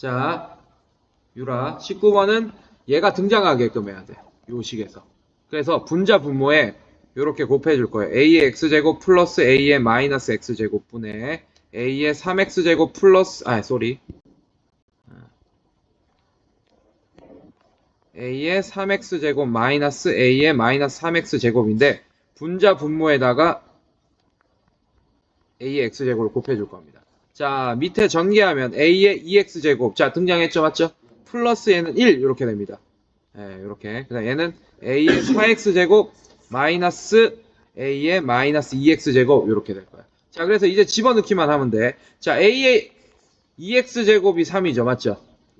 자, 유라. 19번은 얘가 등장하게끔 해야 돼. 요 식에서. 그래서 분자 분모에 이렇게 곱해 줄 거예요. a의 x제곱 플러스 a의 마이너스 x제곱 분의 a의 3x제곱 플러스, 아, 쏘리. a의 3x제곱 마이너스 a의 마이너스 3x제곱인데 분자 분모에다가 a의 x제곱을 곱해 줄 겁니다. 자, 밑에 전개하면 a의 2x제곱. 자, 등장했죠, 맞죠? 플러스 얘는 1 이렇게 됩니다. 예, 이렇게. 그 다음 얘는 a의 4x제곱 마이너스 a의 마이너스 2x제곱 이렇게 될 거야. 자, 그래서 이제 집어넣기만 하면 돼. 자, a의 2x제곱이 3이죠, 맞죠?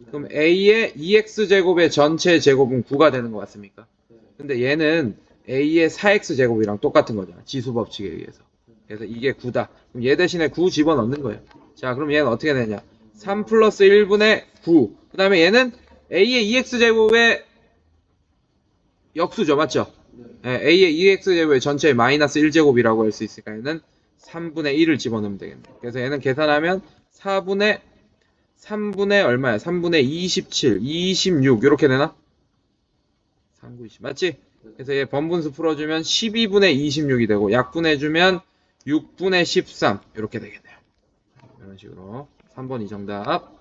그럼 a의 2x제곱의 전체 제곱은 9가 되는 것 같습니까? 근데 얘는 a의 4x제곱이랑 똑같은 거잖아. 지수 법칙에 의해서. 그래서 이게 9다. 그럼 얘 대신에 9 집어넣는 거예요. 자, 그럼 얘는 어떻게 되냐? 3 플러스 1분의 9. 그 다음에 얘는 a의 2x제곱의 역수죠. 맞죠? 예, a의 2x제곱의 전체의 마이너스 1제곱이라고 할 수 있으니까 얘는 3분의 1을 집어넣으면 되겠네. 그래서 얘는 계산하면 4분의 3분의 얼마야? 3분의 27, 26 이렇게 되나? 3, 9, 20 맞지? 그래서 얘 번분수 풀어주면 12분의 26이 되고 약분해주면 6분의 13 이렇게 되겠네요. 이런 식으로 3번이 정답.